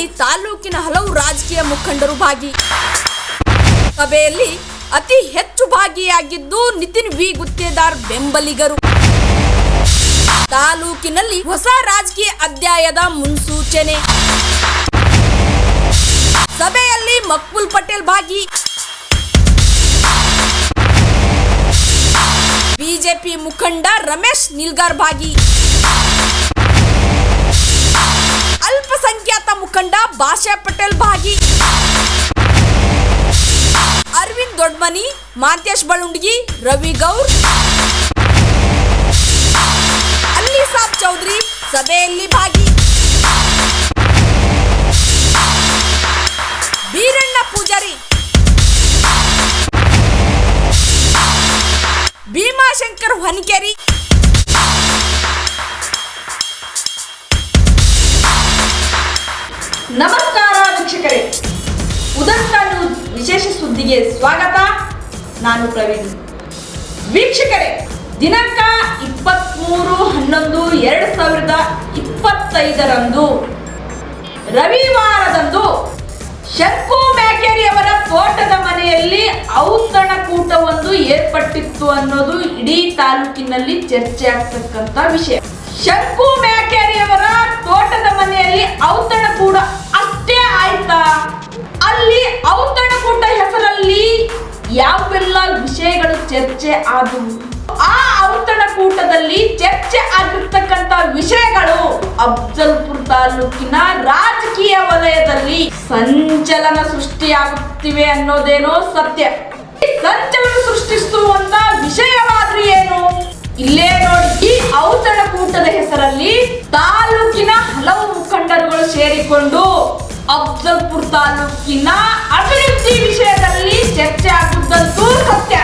ಸಭೆಯಲ್ಲಿ ತಾಲೂಕಿನ ಹಲವು ರಾಜಕೀಯ ಮುಖಂಡರು ಭಾಗಿ. ಸಭೆಯಲ್ಲಿ ಅತಿ ಹೆಚ್ಚು ಭಾಗಿಯಾಗಿದ್ದು ನಿತಿನ್ ವಿ. ಗುತ್ತೇದಾರ್ ಬೆಂಬಲಿಗರು. ತಾಲೂಕಿನಲ್ಲಿ ಹೊಸ ರಾಜಕೀಯ ಅಧ್ಯಾಯದ ಮುನ್ಸೂಚನೆ. ಸಭೆಯಲ್ಲಿ ಮಕ್ಬುಲ್ ಪಟೇಲ್ ಭಾಗಿ. ಬಿಜೆಪಿ ಮುಖಂಡ ರಮೇಶ್ ನಿಲ್ಗಾರ್ ಭಾಗಿ. ಬಾಷಾ ಪಟೇಲ್ ಭಾಗಿ. ಅರವಿಂದ್ ದೊಡ್ಮನಿ, ಮಾಂತೇಶ್ ಬಳುಂಡ್ಗಿ ರವಿ ಗೌರ್. ಅಲ್ಲಿ ಸಾಬ್ ಚೌಧರಿ ಸಭೆಯಲ್ಲಿ ಭಾಗಿ. ಬೀರಣ್ಣ ಪೂಜಾರಿ. ಭೀಮಾಶಂಕರ್ ಹೊನ್ಕೆರಿ. ನಮಸ್ಕಾರ ವೀಕ್ಷಕರೇ. ಉದಂತ ನ್ಯೂಸ್ ವಿಶೇಷ ಸುದ್ದಿಗೆ ಸ್ವಾಗತ. ನಾನು ಪ್ರವೀಣ್. ವೀಕ್ಷಕರೇ, ದಿನಾಂಕ ಇಪ್ಪತ್ತ್ಮೂರು ಹನ್ನೊಂದು ಎರಡು ಸಾವಿರದ ಇಪ್ಪತ್ತೈದರಂದು, ರವಿವಾರದಂದು ಶಂಕು ಮ್ಯಾಕೇರಿ ಅವರ ತೋಟದ ಮನೆಯಲ್ಲಿ ಔತಣಕೂಟವೊಂದು ಏರ್ಪಟ್ಟಿತ್ತು ಅನ್ನೋದು ಇಡೀ ತಾಲೂಕಿನಲ್ಲಿ ಚರ್ಚೆ ಆಗ್ತಕ್ಕಂತ ವಿಷಯ. ಶಂಕು ಮ್ಯಾಕೇರಿ ಅವರ ತೋಟದ ಮನೆಯಲ್ಲಿ ಔತಣಕೂಟ ಅಷ್ಟೇ ಆಯ್ತಾ? ಅಲ್ಲಿ ಔತಣಕೂಟ ಹೆಸರಲ್ಲಿ ಯಾವೆಲ್ಲ ವಿಷಯಗಳು ಚರ್ಚೆ ಆದವು? ಆ ಔತಣಕೂಟದಲ್ಲಿ ಚರ್ಚೆ ಆಗಿರ್ತಕ್ಕಂತ ವಿಷಯಗಳು ಅಫ್ಜಲ್ಪುರ್ ತಾಲೂಕಿನ ರಾಜಕೀಯ ವಲಯದಲ್ಲಿ ಸಂಚಲನ ಸೃಷ್ಟಿಯಾಗುತ್ತಿವೆ ಅನ್ನೋದೇನೋ ಸತ್ಯ. ಸಂಚಲನ ಸೃಷ್ಟಿಸುವಂತ ವಿಷಯವಾದ್ರೂ ಏನು? ಇಲ್ಲೇ ನೋಡಿ ಔತಣ ಕೂಟದ ಹೆಸರಲ್ಲಿ ತಾಲೂಕಿನ ಹಲವು ಮುಖಂಡರುಗಳು ಸೇರಿಕೊಂಡು ಅಫ್ಜಲ್ಪುರ್ ತಾಲೂಕಿನ ಅಭಿವೃದ್ಧಿ ವಿಷಯದಲ್ಲಿ ಚರ್ಚೆ ಆಗುತ್ತಂತೂ ಸತ್ಯ.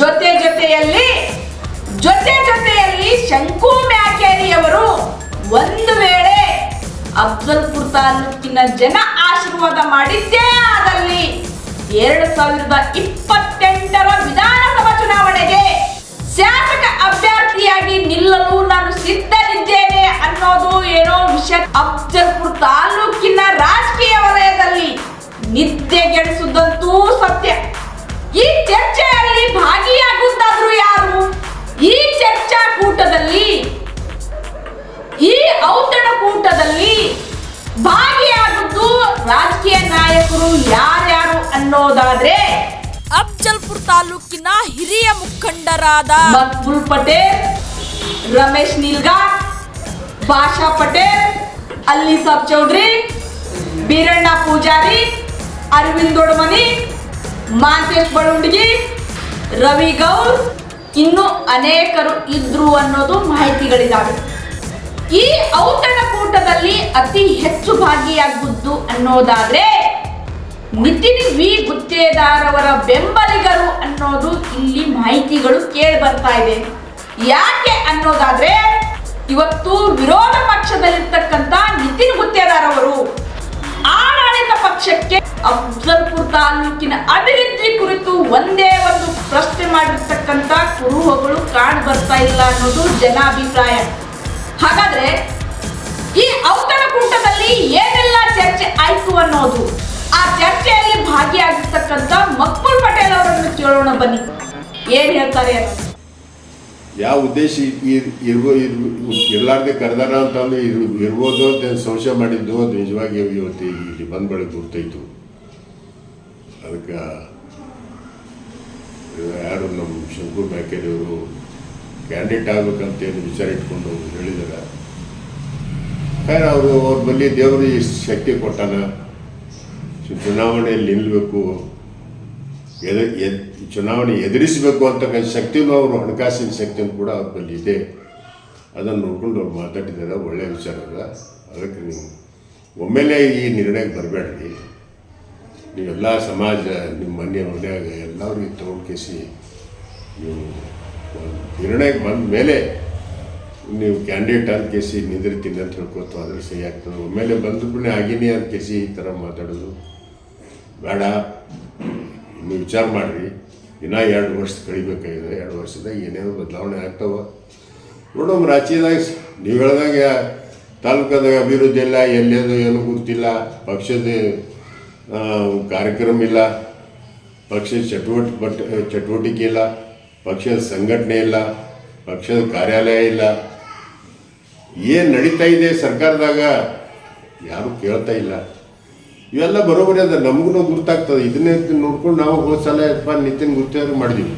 ಜೊತೆ ಜೊತೆಯಲ್ಲಿ ಜೊತೆ ಜೊತೆಯಲ್ಲಿ ಶಂಕು ಮ್ಯಾಕೇರಿಯವರು ಒಂದು ವೇಳೆ ಅಫ್ಜಲ್ಪುರ್ ತಾಲೂಕಿನ ಜನ ಆಶೀರ್ವಾದ ಮಾಡಿದ್ದೇ ಆದಲ್ಲಿ ಎರಡು ಸಾವಿರದ ಇಪ್ಪತ್ತೆಂಟರ ವಿಧಾನಸಭಾ ಚುನಾವಣೆಗೆ ಶಾಸಕ ಅಭ್ಯರ್ಥಿಯಾಗಿ ನಿಲ್ಲಲು ನಾನು ಸಿದ್ಧರಿದ್ದೇನೆ ಅನ್ನೋದು ಏನೋ ವಿಷಯ. ಅಫ್ಜಲ್ಪುರ್ ತಾಲೂಕಿನ ರಾಜಕೀಯ ವಲಯದಲ್ಲಿ ನಿದ್ದೆಗೆಡಿಸುವುದಂತೂ ಸತ್ಯ. ಈ ಚರ್ಚೆಯಲ್ಲಿ ಭಾಗಿಯಾಗುತ್ತಾದ್ರು ಯಾರು? ಈ ಚರ್ಚಾ ಕೂಟದಲ್ಲಿ, ಈ ಔತಣ ಕೂಟದಲ್ಲಿ ಭಾಗಿಯಾಗುವುದು ರಾಜಕೀಯ ನಾಯಕರು ಯಾರ್ಯಾರು ಅನ್ನೋದಾದ್ರೆ ಅಫ್ಜಲ್ಪುರ್ ತಾಲೂಕಿನ ಹಿರಿಯ ಮುಖಂಡರಾದ ಮಕ್ಬುಲ್ ಪಟೇಲ್, ರಮೇಶ್ ನಿಲ್ಗಾ ಭಾಷಾ ಪಟೇಲ್ ಅಲ್ಲಿ ಸಾಬ್ ಚೌಧರಿ, ಬೀರಣ್ಣ ಪೂಜಾರಿ, ಅರವಿಂದ್ ದೊಡ್ಮನಿ, ಮಾಂತೇಶ್ ಬಳುಂಡಿಗಿ, ರವಿ ಗೌರ್, ಇನ್ನು ಅನೇಕರು ಇದ್ರು ಅನ್ನೋದು ಮಾಹಿತಿಗಳಿದಾವೆ. ಈ ಔತಣಕೂಟದಲ್ಲಿ ಅತಿ ಹೆಚ್ಚು ಭಾಗಿಯಾಗುವುದು ಅನ್ನೋದಾದ್ರೆ ನಿತಿನ್ ವಿ ಗುತ್ತೇದಾರವರ ಬೆಂಬಲಿಗರು ಅನ್ನೋದು ಇಲ್ಲಿ ಮಾಹಿತಿಗಳು ಕೇಳಿ ಬರ್ತಾ ಇದೆ. ಯಾಕೆ ಅನ್ನೋದಾದ್ರೆ, ಇವತ್ತು ವಿರೋಧ ಪಕ್ಷದಲ್ಲಿರ್ತಕ್ಕಂಥ ನಿತಿನ್ ಗುತ್ತೇದಾರವರು ಆಡಳಿತ ಪಕ್ಷಕ್ಕೆ ಅಫ್ಜಲ್ಪುರ್ ತಾಲೂಕಿನ ಅಭಿವೃದ್ಧಿ ಕುರಿತು ಒಂದೇ ಒಂದು ಪ್ರಶ್ನೆ ಮಾಡಿರ್ತಕ್ಕಂಥ ಕುರುಹಗಳು ಕಾಣ್ ಬರ್ತಾ ಇಲ್ಲ ಅನ್ನೋದು ಜನಾಭಿಪ್ರಾಯ. ಹಾಗಾದ್ರೆ ಈ ಔತಣಕೂಟದಲ್ಲಿ ಏನೆಲ್ಲ ಚರ್ಚೆ ಆಯ್ತು ಅನ್ನೋದು? ಆ ಚರ್ಚೆಯಲ್ಲಿ ಭಾಗಿಯಾಗಿರ್ತಕ್ಕಂಥ ಮಕ್ಬುಲ್ ಪಟೇಲ್ ಅವರನ್ನು ಕೇಳೋಣ ಬನ್ನಿ. ಏನ್ ಹೇಳ್ತಾರೆ? ಯಾವ ಉದ್ದೇಶ ಇರ್- ಇರ್ಬೋ ಇರ್- ಇರ್ಲಾರ್ದೆ ಕರೆದಾರ ಇರ್ ಇರ್ಬೋದು ಅಂತ ಸಂಶಯ ಮಾಡಿದ್ದು ಅದು ನಿಜವಾಗಿ ಇವತ್ತು ಇಲ್ಲಿ ಬಂದ ಬಳಿ ಗುರ್ತೈತು ಅದಕ್ಕೆ, ಯಾರು ನಮ್ಮ ಶಂಕು ಮ್ಯಾಕೇರಿಯವರು ಕ್ಯಾಂಡಿಡೇಟ್ ಆಗ್ಬೇಕಂತ ಏನು ವಿಚಾರ ಇಟ್ಕೊಂಡು ಹೇಳಿದಾರೆ. ಖೈರ್, ಅವರು ಅವ್ರ ಬಲ್ಲಿ ದೇವರು ಶಕ್ತಿ ಕೊಟ್ಟಾನ. ಚುನಾವಣೆಯಲ್ಲಿ ನಿಲ್ಲಬೇಕು ಎದ ಚುನಾವಣೆ ಎದುರಿಸಬೇಕು ಅಂತಕ್ಕಂಥ ಶಕ್ತಿಯೂ ಅವರು, ಹಣಕಾಸಿನ ಶಕ್ತಿಯೂ ಕೂಡ ಅವ್ರ ಬಳಿ ಇದೆ. ಅದನ್ನು ನೋಡ್ಕೊಂಡು ಅವ್ರು ಮಾತಾಡಿದ್ದಾರೆ ಒಳ್ಳೆಯ ವಿಚಾರ ಅಲ್ಲ. ಅದಕ್ಕೆ ನೀವು, ಒಮ್ಮೆಲೆ ಈ ನಿರ್ಣಯಕ್ಕೆ ಬರಬೇಡ್ರಿ. ನೀವೆಲ್ಲ ಸಮಾಜ, ನಿಮ್ಮ ಮನೆಯ ಮನೆಯಾಗ ಎಲ್ಲರಿಗೆ ತೊಗೊಂಡು ನೀವು ನಿರ್ಣಯಕ್ಕೆ ಬಂದ ಮೇಲೆ ನೀವು ಕ್ಯಾಂಡಿಡೇಟ್ ಅಂತ ಕೇಸಿ ನಿಂದಿರ್ತೀನಿ ಅಂತ ಹೇಳ್ಕೊತು ಅದ್ರ ಸಹಿ ಆಗ್ತದೆ. ಒಮ್ಮೆಲೆ ಬಂದ ಆಗಿನೇ ಆಗಿನಿ ಅಂತ ಕೇಸಿ ಈ ಥರ ಮಾತಾಡೋದು. ಬೇಡ. ಇನ್ನು ವಿಚಾರ ಮಾಡಿರಿ. ಇನ್ನೂ ಎರಡು ವರ್ಷ ಕಳಿಬೇಕಾಗಿದೆ. ಎರಡು ವರ್ಷದಾಗ ಏನೇನು ಬದಲಾವಣೆ ಆಗ್ತಾವ. ನೋಡೋಮ್ ರಾಜ್ಯದಾಗ ನೀವು ಹೇಳ್ದಂಗೆ ತಾಲೂಕದ ಅಭಿವೃದ್ಧಿ ಇಲ್ಲ, ಎಲ್ಲೇದು ಏನು ಗೊತ್ತಿಲ್ಲ. ಪಕ್ಷದ ಕಾರ್ಯಕ್ರಮ ಇಲ್ಲ. ಪಕ್ಷದ ಚಟುವಟಿ, ಬಟ್, ಚಟುವಟಿಕೆ ಇಲ್ಲ. ಪಕ್ಷದ ಸಂಘಟನೆ ಇಲ್ಲ. ಪಕ್ಷದ ಕಾರ್ಯಾಲಯ ಇಲ್ಲ. ಏನು ನಡೀತಾ ಇದೆ ಸರ್ಕಾರದಾಗ, ಯಾರು ಕೇಳ್ತಾ ಇಲ್ಲ. ಇವೆಲ್ಲ ಬರೋಬರಿ ಅದ ನಮಗೂ ಗುರ್ತಾಗ್ತದೆ. ಇದನ್ನೇ ನೋಡ್ಕೊಂಡು ನಾವು ಹೋದ ಸಲ ಅಥವಾ ನಿತಿನ್ ಗುತ್ತೇದಾರ ಮಾಡಿದೀವಿ.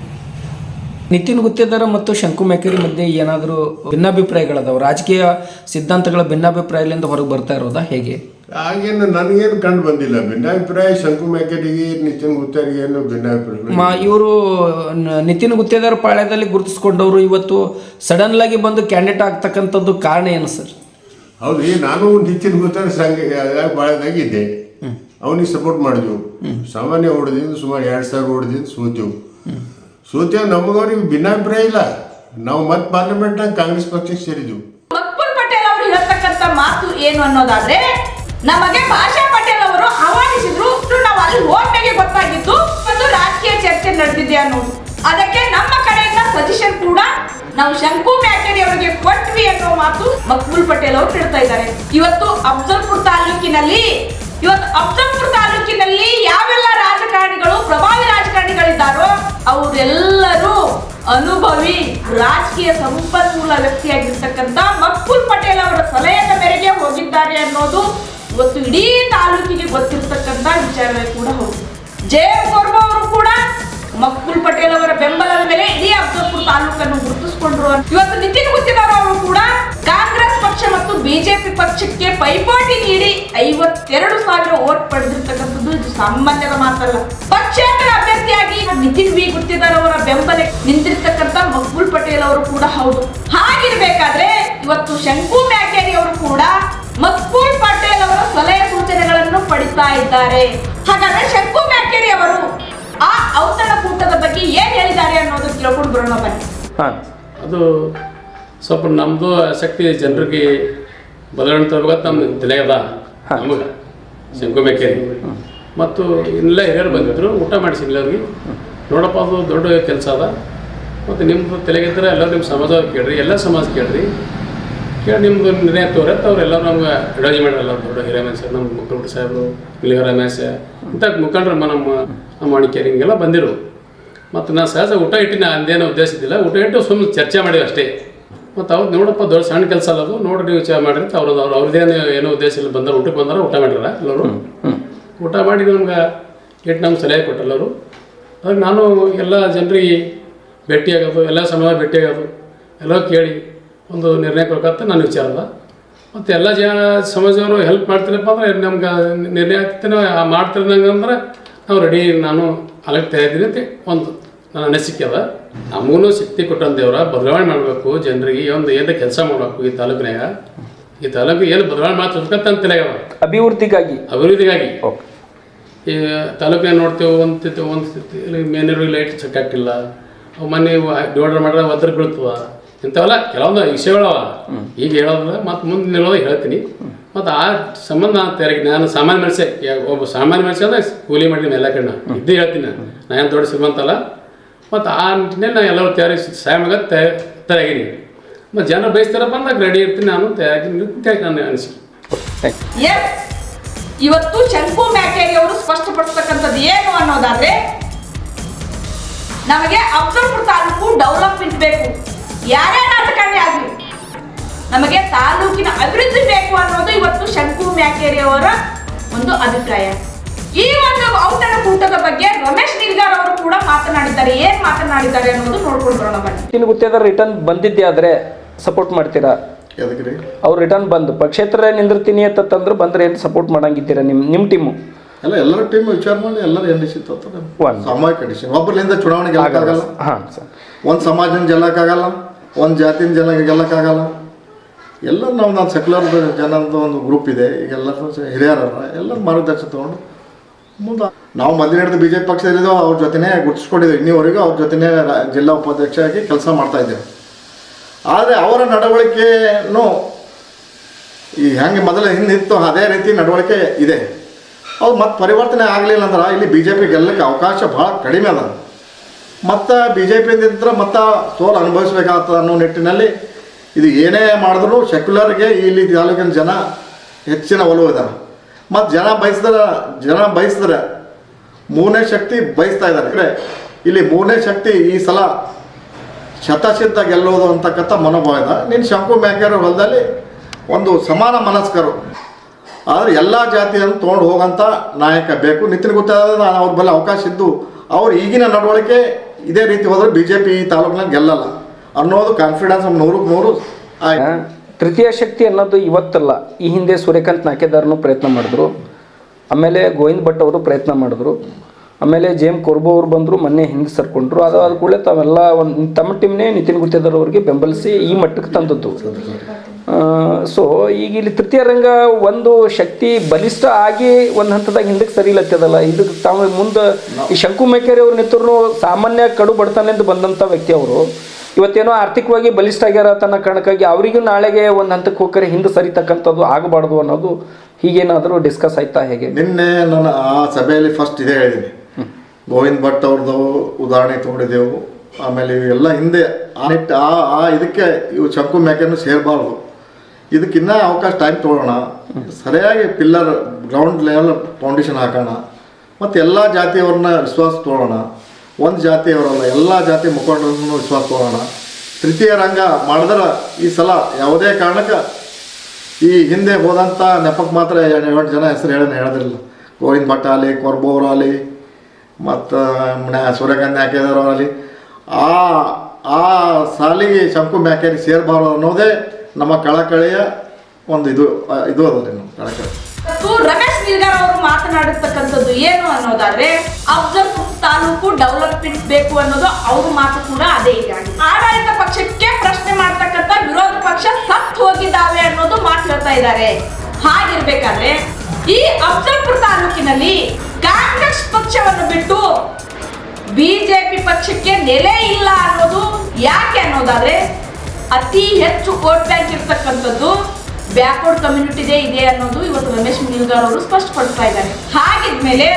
ನಿತಿನ್ ಗುತ್ತೇದಾರ ಮತ್ತು ಶಂಕು ಮೇಕರಿ ಮಧ್ಯೆ ಏನಾದರೂ ಭಿನ್ನಾಭಿಪ್ರಾಯಗಳದಾವ? ರಾಜಕೀಯ ಸಿದ್ಧಾಂತಗಳ ಭಿನ್ನಾಭಿಪ್ರಾಯದಿಂದ ಹೊರಗೆ ಬರ್ತಾ ಇರೋದಾ? ಹೇಗೆ? ಹಾಗೇನು ನನಗೇನು ಕಂಡು ಬಂದಿಲ್ಲ. ಭಿನ್ನಾಭಿಪ್ರಾಯ ಶಂಕು ಮೇಕರಿಗೆ ನಿತಿನ್ ಗುತ್ತೇರಿಗೆ ಏನು ಭಿನ್ನಾಭಿಪ್ರಾಯ ಮಾ ಇವರು ನಿತಿನ್ ಗುತ್ತೇದಾರ ಪಾಳ್ಯದಲ್ಲಿ ಗುರುತಿಸ್ಕೊಂಡವರು ಇವತ್ತು ಸಡನ್ ಆಗಿ ಬಂದು ಕ್ಯಾಂಡಿಡೇಟ್ ಆಗ್ತಕ್ಕಂಥದ್ದು ಕಾರಣ ಏನು ಸರ್? ಹೌದು ನಾನು ನಿತಿನ್ ಗುತ್ತೇದಾರ ಸಂಘ ಬಾಳದಾಗಿದ್ದೆ ಅವನಿಗೆ ಸಪೋರ್ಟ್ ಮಾಡಿದ್ವು. ಸಾಮಾನ್ಯ ಹೊಡೆದಿಂದ ಸುಮಾರು ಎರಡು ಸಾವಿರ ಹೊಡೆದಿಂದ ಸೋತೆವು. ಸೋತೆ ನಮಗವ್ರಿಗೆ ಭಿನ್ನಾಭಿಪ್ರಾಯ ಇಲ್ಲ. ನಾವು ಮತ್ತೆ ಪಾರ್ಲಿಮೆಂಟ್ನಾಗ ಕಾಂಗ್ರೆಸ್ ಪಕ್ಷಕ್ಕೆ ಸೇರಿದ್ವು. ಮಕ್ಬುಲ್ ಪಟೇಲ್ ಅವರು ಹೇಳ್ತಕ್ಕಂತ ಮಾತು ಏನು ಅನ್ನೋದಾದ್ರೆ ನಮಗೆ ಭಾಷಾ ಪಟೇಲ್ ಅವರು ಆಹ್ವಾನಿಸಿದ್ರು ನಾವು ಅಲ್ಲಿ ಹೋದ್ಮೇಲೆ ಗೊತ್ತಾಗಿತ್ತು ಒಂದು ರಾಜಕೀಯ ಚರ್ಚೆ ನಡೆದಿದೆ ಅನ್ನೋದು. ಅದಕ್ಕೆ ನಮ್ಮ ಕಡೆಯಿಂದ ಸಜೆಷನ್ ಕೂಡ ನಾವು ಶಂಕು ಮ್ಯಾಕೇರಿ ಅವರಿಗೆ ಕೊಟ್ವಿ ಅನ್ನೋ ಮಾತು ಮಕ್ಬುಲ್ ಪಟೇಲ್ ಅವರು ಹೇಳ್ತಾ ಇದ್ದಾರೆ. ಇವತ್ತು ಅಫ್ಜಲ್ಪುರ್ ತಾಲೂಕಿನಲ್ಲಿ ಇವತ್ತು ಅಫ್ಜಲ್ಪುರ್ ತಾಲೂಕಿನಲ್ಲಿ ಯಾವೆಲ್ಲ ರಾಜಕಾರಣಿಗಳು, ಪ್ರಭಾವಿ ರಾಜಕಾರಣಿಗಳಿದ್ದಾರೋ ಅವರೆಲ್ಲರೂ ಅನುಭವಿ, ರಾಜಕೀಯ ಸಂಪನ್ಮೂಲ ವ್ಯಕ್ತಿಯಾಗಿರ್ತಕ್ಕಂಥ ಮಕ್ಬುಲ್ ಪಟೇಲ್ ಅವರ ಸಲಹೆಯ ಮೇರೆಗೆ ಹೋಗಿದ್ದಾರೆ ಅನ್ನೋದು ಇವತ್ತು ಇಡೀ ತಾಲೂಕಿಗೆ ಗೊತ್ತಿರತಕ್ಕಂತ ವಿಚಾರವೇ ಕೂಡ ಹೌದು. ಜೆ ಅವರು ಕೂಡ ಮಕ್ಬುಲ್ ಪಟೇಲ್ ಅವರ ಬೆಂಬಲದ ಮೇಲೆ ಇಡೀ ಅಫ್ಜಲ್ಪುರ್ ತಾಲೂಕನ್ನು ಗುರುತಿಸಿಕೊಂಡ್ರು ಇವತ್ತು ನಿತಿನ್ ಗುತ್ತಿದಾರ ಅವರು ಕೂಡ ಕಾಂಗ್ರೆಸ್ ಪಕ್ಷ ಮತ್ತು ಬಿಜೆಪಿ ಪಕ್ಷಕ್ಕೆ ಪೈಪೋಟಿ ನೀಡಿ ಐವತ್ತೆರಡು ಸಾವಿರ ಓಟ್ ಪಡೆದಿರ್ತಕ್ಕಂಥದ್ದು. ಇದು ಸಾಮಾನ್ಯದ ಮಾತಲ್ಲ. ಪಕ್ಷೇತರ ಅಭ್ಯರ್ಥಿಯಾಗಿ ನಿತಿನ್ ವಿ. ಗುತ್ತಿದಾರ ಅವರ ಬೆಂಬಲ ನಿಂತಿರ್ತಕ್ಕಂಥ ಮಕ್ಬುಲ್ ಪಟೇಲ್ ಅವರು ಕೂಡ ಹೌದು. ಹಾಗಿರ್ಬೇಕಾದ್ರೆ ಇವತ್ತು ಶಂಕು ಮ್ಯಾಕೇರಿ ಅವರು ಕೂಡ ಮಕ್ಕುಲ್ ಪಟೇಲ್ ಅವರ ಸಲಹೆ ಸೂಚನೆಗಳನ್ನು ಪಡಿತಾ ಇದ್ದಾರೆ. ಹಾಗಾದ್ರೆ ಶಂಕು ಮ್ಯಾಕೇರಿ ಅವರು ಆ ಔತಣಕೂಟದ ಬಗ್ಗೆ ಏನ್ ಹೇಳಿದ್ದಾರೆ ಅನ್ನೋದು ತಿಳ್ಕೊಂಡು ಬರೋಣ ಬನ್ನಿ. ಹಾಂ. ಅದು ಸ್ವಲ್ಪ ನಮ್ಮದು ಆಸಕ್ತಿ ಜನರಿಗೆ ಬದಲಾವಣೆ ತರಬೇಕಂತ ನಮ್ಮ ತಲೆಗದ ನಮಗೆ ಶಂಕುಮೇಕೇರಿ ಮತ್ತು ಇಲ್ಲ ಹಿರಿಯರು ಬಂದಿದ್ರು ಊಟ ಮಾಡಿಸಿಲ್ಲ ಅವ್ರಿಗೆ ನೋಡಪ್ಪ ಅದು ದೊಡ್ಡ ಕೆಲಸ ಅದ. ಮತ್ತು ನಿಮ್ಮದು ತಲೆಗಿದ್ರೆ ಎಲ್ಲರೂ ನಿಮ್ಮ ಸಮಾಜ ಕೇಳ್ರಿ ಎಲ್ಲ ಸಮಾಜ ಕೇಳ್ರಿ. ಕೇಳಿ ನಿಮ್ಮದು ನಿರ್ಣಯ ತೋರತ್ತೆ ಅವರೆಲ್ಲರೂ ನಮ್ಗೆ ಅಡ್ವೈಸ್ ಮಾಡ್ಯಾರ ಎಲ್ಲ ದೊಡ್ಡ ಹಿರಿಯ ಮನುಷ್ಯ ನಮ್ಮ ಮುಖ್ಯಮಂತ್ರಿ ಸಾಹೇಬರು ಇಲ್ಲಿಗ ರಮೇಶ ಇಂಥ ಮುಖಂಡ್ರಮ್ಮ ನಮ್ಮ ನಮ್ಮ ವಾಣಿಕೇರಿ ಹಿಂಗೆಲ್ಲ ಬಂದಿರು ಮತ್ತು ನಾನು ಸಹಜ ಊಟ ಇಟ್ಟಿನ ಅಂದೇನೋ ಉದ್ದೇಶ ಇದ್ದಿಲ್ಲ. ಊಟ ಇಟ್ಟು ಸುಮ್ಮನೆ ಚರ್ಚೆ ಮಾಡಿದ್ವಿ ಅಷ್ಟೇ. ಮತ್ತು ಅವ್ರು ನೋಡಪ್ಪ ದೊಡ್ಡ ಸಣ್ಣ ಕೆಲಸ ಅಲ್ಲ ಅದು. ನೋಡಿ ನೀವು ವಿಚಾರ ಮಾಡಿರಿ ಅವ್ರದ್ದು ಅವ್ರು ಅವ್ರದ್ದೇನು ಏನೋ ಉದ್ದೇಶ ಇಲ್ಲ. ಬಂದರು ಊಟಕ್ಕೆ ಬಂದಾರ ಊಟ ಮಾಡಿರ ಎಲ್ಲರೂ. ಊಟ ಮಾಡಿ ನಮ್ಗೆ ಇಟ್ಟು ನಮ್ಗೆ ಸಲಹೆ ಕೊಟ್ಟಲ್ಲ ಅವರು. ಅದಕ್ಕೆ ನಾನು ಎಲ್ಲ ಜನರಿಗೆ ಭೇಟಿಯಾಗೋದು ಎಲ್ಲ ಸಮಯ ಭೇಟಿಯಾಗೋದು ಎಲ್ಲ ಕೇಳಿ ಒಂದು ನಿರ್ಣಯ ಕೊಡಕತ್ತ ನಾನು ವಿಚಾರ ಅದ. ಮತ್ತು ಎಲ್ಲ ಜನ ಸಮಾಜದವರು ಹೆಲ್ಪ್ ಮಾಡ್ತಿರಪ್ಪ ಅಂದ್ರೆ ನಮ್ಗೆ ನಿರ್ಣಯ ಆಗ್ತೇನೆ ಮಾಡ್ತಿರ್ದಂಗೆ ಅಂದ್ರೆ ನಾವು ರೆಡಿ ನಾನು ಅಲಕ್ ತಯಾರಿದ್ದೀನಿ ಅಂತ ಒಂದು ನನ್ನ ಅನಿಸಿಕೆ ಅದ. ನಮಗೂ ಶಕ್ತಿ ಕೊಟ್ಟಂತ ದೇವ್ರ ಬದಲಾವಣೆ ಮಾಡಬೇಕು ಜನರಿಗೆ ಒಂದು ಏನು ಕೆಲಸ ಮಾಡಬೇಕು ಈ ತಾಲೂಕಿನಾಗ. ಈ ತಾಲೂಕು ಏನು ಬದಲಾವಣೆ ತಿಳಿಯವ ಅಭಿವೃದ್ಧಿಗಾಗಿ. ಅಭಿವೃದ್ಧಿಗಾಗಿ. ಓಕೆ. ಈ ತಾಲೂಕಿನ ನೋಡ್ತೇವೆ ಒಂದು ಒಂದು ಮೇನೂರಿಗೆ ಲೈಟ್ ಚೆಕ್ ಹಾಕಿಲ್ಲ. ಅವು ಮೊನ್ನೆ ಡಿವೈಡರ್ ಮಾಡಿದ್ರೆ ಒದ್ರ ಬೀಳ್ತವ ಇಂಥವೆಲ್ಲ ಕೆಲವೊಂದು ವಿಷಯಗಳವ. ಈಗ ಹೇಳೋದ್ರ ಮತ್ತು ಮುಂದೆ ಹೇಳೋದು ಹೇಳ್ತೀನಿ. ಮತ್ತು ಆ ಸಂಬಂಧ ನಾನು ತಯಾರಿ ನಾನು ಸಾಮಾನ್ಯ ಮನುಷ್ಯ ಒಬ್ಬ ಸಾಮಾನ್ಯ ಮನುಷ್ಯ ಅಂದ್ರೆ ಕೂಲಿ ಮಾಡಿದ್ದೀನಿ ಎಲ್ಲ ಕಡೆ ಇದ್ದೇ ಹೇಳ್ತೀನಿ ನಾನು. ನಾನು ಏನು ದೊಡ್ಡ ಶ್ರೀಮಂತಲ್ಲ ಮತ್ತು ಆ ನಿಟ್ಟಿನಲ್ಲಿ ನಾನು ಎಲ್ಲರೂ ತಯಾರಿ ಸಹಾಯ ಮಗ ತಯಾರಾಗಿನಿ ಮತ್ತು ಜನ ಬಯಸ್ತಾರಪ್ಪ ಅಂದಾಗ ರೆಡಿ ಇರ್ತೀನಿ ನಾನು ತಯಾರಾಗಿ ನಾನು ಅನಿಸಿಕೆ. ನಾನು ಇವತ್ತು ಶಂಕು ಮ್ಯಾಕೇರಿ ಅವರು ಸ್ಪಷ್ಟಪಡಿಸ್ತಕ್ಕಂಥದ್ದು ಏನು ಅನ್ನೋದಾದ್ರೆ ನಮಗೆ ಅಫ್ಜಲ್ಪುರ ತಾಲೂಕು ಡೆವಲಪ್ಮೆಂಟ್ ಬೇಕು. ಯಾರೇ ರಾಜಕಾರಣಿ ಆಗಲಿ ನಮಗೆ ತಾಲೂಕಿನ ಅಭಿವೃದ್ಧಿ ಬೇಕು ಅನ್ನೋದು ಇವತ್ತು ಶಂಕು ಮ್ಯಾಕೇರಿ ಅವರ ಒಂದು ಅಭಿಪ್ರಾಯ. ಈ ಒಂದು ಔತಣಕೂಟದ ಬಗ್ಗೆ ರಮೇಶ್ ನಿಲ್ಗಾರ್ ಅವರು ಕೂಡ ಮಾತನಾಡಿದ್ದಾರೆ. ಏನ್ ಮಾತನಾಡಿದ್ದಾರೆ ಅನ್ನೋದು ನೋಡ್ಕೊಂಡು ಬರೋಣ ಬನ್ನಿ. ನಿಮ್ಗೆ ರಿಟರ್ನ್ ಬಂದಿದ್ದೆ ಆದ್ರೆ ಸಪೋರ್ಟ್ ಮಾಡ್ತೀರಾ? ಅವ್ರು ರಿಟರ್ನ್ ಬಂದು. ಪಕ್ಷೇತರ ನಿಂದಿರ್ತೀನಿ ಅಂತಂದ್ರೆ ಬಂದ್ರೆ ಏನು ಸಪೋರ್ಟ್ ಮಾಡಂಗಿದ್ದೀರಾ ನಿಮ್ಮ ನಿಮ್ಮ ಟೀಮು ಅಲ್ಲ ಎಲ್ಲರ ಟೀಮ್ ವಿಚಾರ ಮಾಡಿ ಎಲ್ಲರೂ ಏನು ನಿಶ್ಚಿತ ಒಂದು. ಕಂಡೀಷನ್ ಡಿಸಿಷನ್ ಒಬ್ಬರಿಂದ ಚುನಾವಣೆಗೆ ಗೆಲ್ಲಕ್ಕಾಗಲ್ಲ. ಹಾಂ ಸರ್. ಒಂದು ಸಮಾಜನ ಗೆಲ್ಲಕ್ಕಾಗಲ್ಲ. ಒಂದು ಜಾತಿನ ಜನ ಗೆಲ್ಲಕ್ಕಾಗಲ್ಲ. ಎಲ್ಲ ನಾವು, ನಾನು ಸೆಕ್ಯುಲರ್ ಜನದ ಒಂದು ಗ್ರೂಪ್ ಇದೆ. ಈಗ ಎಲ್ಲರೂ ಹಿರಿಯರ ಎಲ್ಲರೂ ಮಾರ್ಗದರ್ಶನ ತೊಗೊಂಡು ಮುಂದೆ ನಾವು ಮೊದಲು ಹಿಡಿದು ಬಿ ಜೆ ಪಿ ಪಕ್ಷದಲ್ಲಿದ್ದೋ ಅವ್ರ ಜೊತೆನೇ ಗುರ್ತಿಸ್ಕೊಂಡಿದ್ದೇವೆ. ಇನ್ನೀವರೆಗೂ ಅವ್ರ ಜೊತೆನೇ ಜಿಲ್ಲಾ ಉಪಾಧ್ಯಕ್ಷ ಆಗಿ ಕೆಲಸ ಮಾಡ್ತಾ ಇದ್ದೇವೆ. ಆದರೆ ಅವರ ನಡವಳಿಕೆನೂ ಈ ಹೆಂಗೆ ಮೊದಲು ಹಿಂದಿತ್ತು, ಅದೇ ರೀತಿ ನಡವಳಿಕೆ ಇದೆ. ಅವ್ರು ಮತ್ತೆ ಪರಿವರ್ತನೆ ಆಗಲಿಲ್ಲ ಅಂದ್ರೆ ಇಲ್ಲಿ ಬಿ ಜೆ ಪಿ ಗೆಲ್ಲಕ್ಕೆ ಅವಕಾಶ ಭಾಳ ಕಡಿಮೆ ಅದ. ಮತ್ತು ಬಿ ಜೆ ಪಿಯಿಂದ ಮತ್ತೆ ಸೋಲು ಅನುಭವಿಸ್ಬೇಕಾಗ್ತದೆ ಅನ್ನೋ ನಿಟ್ಟಿನಲ್ಲಿ ಇದು ಏನೇ ಮಾಡಿದ್ರು ಸೆಕ್ಯುಲರ್ಗೆ ಇಲ್ಲಿ ತಾಲೂಕಿನ ಜನ ಹೆಚ್ಚಿನ ಒಲವು ಇದ್ದಾರೆ ಮತ್ತು ಜನ ಬಯಸಿದ್ರೆ ಜನ ಬಯಸಿದ್ರೆ ಮೂರನೇ ಶಕ್ತಿ ಬಯಸ್ತಾ ಇದ್ದಾರೆ. ಇಲ್ಲಿ ಮೂರನೇ ಶಕ್ತಿ ಈ ಸಲ ಶತಸಿದ್ಧ ಗೆಲ್ಲೋದು ಅಂತಕ್ಕಂಥ ಮನೋಭಾವ ಇದೆ. ನೀನು ಶಂಕು ಮ್ಯಾಕ್ಯಾರ ಹೊಲದಲ್ಲಿ ಒಂದು ಸಮಾನ ಮನಸ್ಕರು. ಆದರೆ ಎಲ್ಲ ಜಾತಿಯನ್ನು ತೊಗೊಂಡು ಹೋಗೋಂಥ ನಾಯಕ ಬೇಕು. ನಿತಿನ್ ನಾನು ಅವ್ರ ಬಳಿ ಅವಕಾಶ ಇದ್ದು ಅವ್ರು ಈಗಿನ ನಡವಳಿಕೆ ಇದೇ ರೀತಿ ಹೋದರೆ ಬಿ ಜೆ ಪಿ ಈ ತಾಲೂಕಿನಲ್ಲಿ ಗೆಲ್ಲಲ್ಲ. ಅನ್ನೋದು ಕಾನ್ಫಿಡೆನ್ಸ್ ನೂರಕ್ಕೆ ನೂರು ತೃತೀಯ ಶಕ್ತಿ ಅನ್ನೋದು ಇವತ್ತಲ್ಲ. ಈ ಹಿಂದೆ ಸೂರ್ಯಕಾಂತ್ ನಾಕೆದಾರನು ಪ್ರಯತ್ನ ಮಾಡಿದ್ರು. ಆಮೇಲೆ ಗೋವಿಂದ್ ಭಟ್ ಅವರು ಪ್ರಯತ್ನ ಮಾಡಿದ್ರು. ಆಮೇಲೆ ಜೆ ಎಂ ಕೊರ್ಬೋ ಅವರು ಬಂದರು, ಮೊನ್ನೆ ಹಿಂದೆ ಸರ್ಕೊಂಡ್ರು. ಅದಾದ ಕೂಡಲೇ ತಾವೆಲ್ಲ ಒಂದು ತಮ್ಮ ಟೀಮ್ನೇ ನಿತಿನ್ ಗುತ್ತೇದಾರ್ ಅವರಿಗೆ ಬೆಂಬಲಿಸಿ ಈ ಮಟ್ಟಕ್ಕೆ ತಂದದ್ದು. ಸೊ, ಈಗ ಇಲ್ಲಿ ತೃತೀಯ ರಂಗ ಒಂದು ಶಕ್ತಿ ಬಲಿಷ್ಠ ಆಗಿ ಒಂದು ಹಂತದಾಗ ಹಿಂದಕ್ಕೆ ಸರಿಲತ್ತದಲ್ಲ ಇದಕ್ಕೆ ತಾವು ಮುಂದೆ ಈ ಶಂಕು ಮೇಕೇರಿ ಅವ್ರ ನಿಂತರು ಸಾಮಾನ್ಯ ಕಡು ಬಡತನದಿಂದ ಬಂದಂಥ ವ್ಯಕ್ತಿ ಅವರು. ಇವತ್ತೇನೋ ಆರ್ಥಿಕವಾಗಿ ಬಲಿಷ್ಠ ಆಗ್ಯಾರ ತನ್ನ ಕಾರಣಕ್ಕಾಗಿ ಅವರಿಗೂ ನಾಳೆಗೆ ಒಂದು ಹಂತಕ್ಕೆ ಹೋಗ್ಕರೆ ಹಿಂದೆ ಸರಿತಕ್ಕಂಥದ್ದು ಆಗಬಾರ್ದು ಅನ್ನೋದು ಹೀಗೇನಾದರೂ ಡಿಸ್ಕಸ್ ಆಯ್ತಾ ಹೇಗೆ? ನಿನ್ನೆ ನಾನು ಆ ಸಭೆಯಲ್ಲಿ ಫಸ್ಟ್ ಇದೇ ಹೇಳಿದ್ದೀನಿ. ಗೋವಿಂದ್ ಭಟ್ ಅವ್ರದ್ದು ಉದಾಹರಣೆ ತಗೊಂಡಿದ್ದೆವು. ಆಮೇಲೆ ಇವೆಲ್ಲ ಹಿಂದೆ ಆ ನಿಟ್ಟು ಆ ಆ ಇದಕ್ಕೆ ಇವು ಚಂಕು ಮ್ಯಾಕೆನೂ ಸೇರಬಾರ್ದು. ಇದಕ್ಕಿನ್ನ ಅವಕಾಶ ಟೈಮ್ ತೊಗೊಳ್ಳೋಣ. ಸರಿಯಾಗಿ ಪಿಲ್ಲರ್ ಗ್ರೌಂಡ್ ಲೆವೆಲ್ ಫೌಂಡೇಶನ್ ಹಾಕೋಣ. ಮತ್ತು ಎಲ್ಲ ಜಾತಿಯವ್ರನ್ನ ವಿಶ್ವಾಸ ತೊಗೊಳ್ಳೋಣ. ಒಂದು ಜಾತಿಯವರಲ್ಲ, ಎಲ್ಲ ಜಾತಿ ಮುಖಂಡರನ್ನು ವಿಶ್ವಾಸ ತಗೋಣ ತೃತೀಯ ರಂಗ ಮಾಡಿದ್ರೆ ಈ ಸಲ ಯಾವುದೇ ಕಾರಣಕ್ಕೆ ಈ ಹಿಂದೆ ಹೋದಂಥ ನೆಪಕ್ಕೆ ಮಾತ್ರ ಎಂಟು ಜನ ಹೆಸರು ಹೇಳೋಣ ಹೇಳೋದಿಲ್ಲ. ಗೋವಿಂದ ಭಟ್ ಆಗಲಿ, ಕೊರ್ಬೋರ್ ಆಗಲಿ, ಮತ್ತು ಸೂರ್ಯಕಾಂತ್ ಮ್ಯಾಕೇದರ್ ಆಗಲಿ. ಆ ಆ ಸಾಲಿಗೆ ಶಂಕು ಮ್ಯಾಕೇರಿ ಸೇರಬಾರ್ದು ಅನ್ನೋದೇ ನಮ್ಮ ಕಳಕಳಿಯ ಒಂದು ಇದು ಇದು ಅದ ರೀ ನಮ್ಮ ಕಳಕಳಿ. ನಿಲ್ಗಾರ್ ಅವರು ಮಾತನಾಡಿರ್ತಕ್ಕಂಥದ್ದು ಏನು ಅನ್ನೋದಾದ್ರೆ, ಅಫ್ಜಲ್ ತಾಲೂಕು ಡೆವಲಪ್ಮೆಂಟ್ ಬೇಕು ಅನ್ನೋದು ಅವ್ರ ಮಾತು ಕೂಡ ಅದೇ ಇದೆ. ಆಡಳಿತ ಪಕ್ಷಕ್ಕೆ ಪ್ರಶ್ನೆ ಮಾಡ್ತಕ್ಕಂಥ ವಿರೋಧ ಪಕ್ಷ ಸತ್ ಹೋಗಿದ್ದಾವೆ ಅನ್ನೋದು ಮಾತು ಹೇಳ್ತಾ ಇದ್ದಾರೆ ಹಾಗಿರ್ಬೇಕಾದ್ರೆ, ಈ ಅಫ್ಜಲ್ಪುರ ತಾಲೂಕಿನಲ್ಲಿ ಕಾಂಗ್ರೆಸ್ ಪಕ್ಷವನ್ನು ಬಿಟ್ಟು ಬಿಜೆಪಿ ಪಕ್ಷಕ್ಕೆ ನೆಲೆ ಇಲ್ಲ ಅನ್ನೋದು ಯಾಕೆ ಅನ್ನೋದಾದ್ರೆ, ಅತಿ ಹೆಚ್ಚು ವೋಟ್ ಬ್ಯಾಂಕ್ ಇರ್ತಕ್ಕಂಥದ್ದು ಬ್ಯಾಕ್ವರ್ಡ್ ಕಮ್ಯುನಿಟಿ ಇದೆ ಅನ್ನೋದು ಇವತ್ತು ರಮೇಶ್ ನಿಲ್ಗಾರ್ ಅವರು ಸ್ಪಷ್ಟಪಡಿಸ್ತಾ ಇದ್ದಾರೆ. ಹಾಗಿದ್ಮೇಲೆ